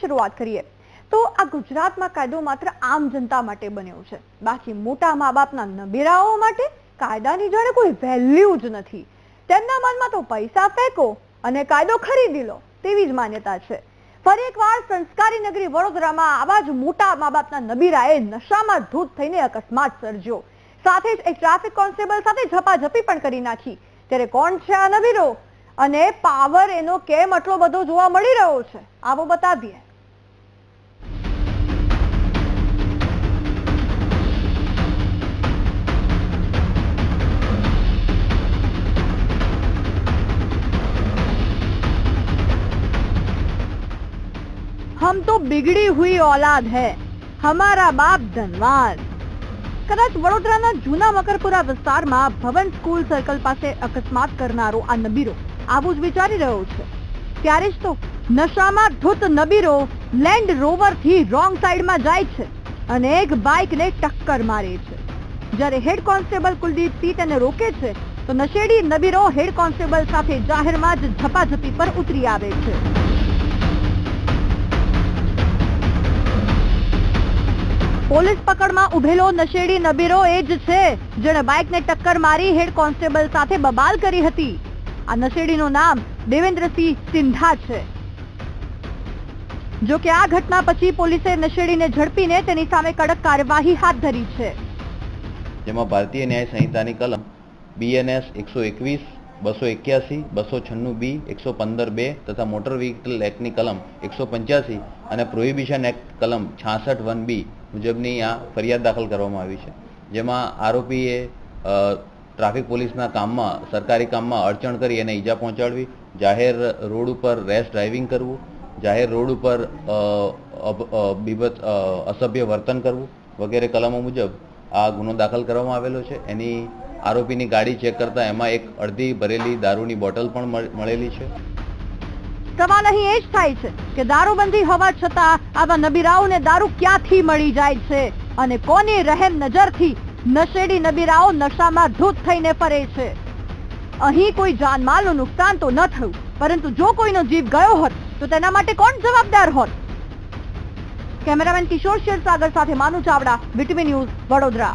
સમાચારની શરૂઆત કરીએ. તો આ ગુજરાતમાં કાયદો માત્ર આમ જનતા માટે બન્યો છે. બાકી મોટા મા બાપના નબેરાઓ માટે કાયદાની જાણે કોઈ વેલ્યુ જ નથી. તેમના મનમાં તો પૈસા ફેંકો અને કાયદો ખરીદી લો તેવી જ માન્યતા છે. ફરી એકવાર સંસ્કારી નગરી વડોદરામાં આવા જ મોટા મા બાપના નબીરાએ નશામાં ધૂત થઈને અકસ્માત સર્જ્યો. સાથે જ એક ટ્રાફિક કોન્સ્ટેબલ સાથે ઝપાઝપી પણ કરી નાખી. ત્યારે કોણ છે આ નબીરો? અને પાવર એનો કેમ આટલો બધો જોવા મળી રહ્યો છે? આવો બતાવીએ. हम तो बिगड़ी हुई औलाद है हमारा बाप धनवान કદાચ વડોદરાના જૂના મકરપુરા વિસ્તારમાં ભવન સ્કૂલ સર્કલ પાસે અકસ્માત કરનારો આ નબીરો આવું જ વિચારી રહ્યો છે ત્યારે જ તો નશામાં ધૂત નબીરો લેન્ડ રોવર થી રોંગ સાઈડમાં જાય છે અને એક બાઇકને ટક્કર મારે છે જ્યારે હેડ કોન્સ્ટેબલ કુલદીપ સિંહ તેને રોકે છે તો નશેડી નબીરો હેડ કોન્સ્ટેબલ સાથે જાહેરમાં જ ઝપાઝપી પર ઉતરી આવે છે પોલીસ પકડમાં ઉભેલો નશેડી નબીરો એ જ છે. જેણે બાઇકને ટક્કર મારી હેડ કોન્સ્ટેબલ સાથે બબાલ કરી હતી. આ નશેડીનું નામ દેવેન્દ્રસિંહ સિંધા છે. જો કે આ ઘટના પછી પોલીસે નશેડીને ઝડપીને તેની સામે કડક કાર્યવાહી હાથ ધરી છે. જેમાં ભારતીય ન્યાય સંહિતાની કલમ બીએનએસ એકસો એકવીસ, બસો એક્યાસી, બસો છન્નું બી, એકસો પંદર બે તથા મોટર વ્હીકલ એક્ટની કલમ એકસો પંચ્યાસી અને પ્રોહિબિશન એક્ટ કલમ છાસઠ વન બી મુજબની આ ફરિયાદ દાખલ કરવામાં આવી છે. જેમાં આરોપીએ ટ્રાફિક પોલીસના કામમાં સરકારી કામમાં અડચણ કરી એને ઈજા પહોંચાડવી જાહેર રોડ ઉપર રેશ ડ્રાઇવિંગ કરવું જાહેર રોડ ઉપર અ, અસભ્ય વર્તન કરવું વગેરે કલમો મુજબ આ ગુનો દાખલ કરવામાં આવેલો છે. એની આરોપીની ગાડી ચેક કરતા એમાં એક અડધી ભરેલી દારૂની બોટલ પણ મળ- મળેલી છે. સવાલ અહીં એ જ થાય છે કે દારૂબંધી હોવા છતાં આવા નબીરાઓને દારૂ ક્યાંથી મળી જાય છે? અને કોની રહેમ નજરથી નશેડી નબીરાઓ નશામાં ધૂત થઈને ફરે છે? અહીં કોઈ જાનમાલનું નુકસાન તો ન થયું, પરંતુ જો કોઈનો જીવ ગયો હોત, તો તેના માટે કોણ જવાબદાર હોત? કેમેરામેન કિશોર ક્ષીરસાગર સાથે માનુ ચાવડા, વીટીવી ન્યૂઝ વડોદરા.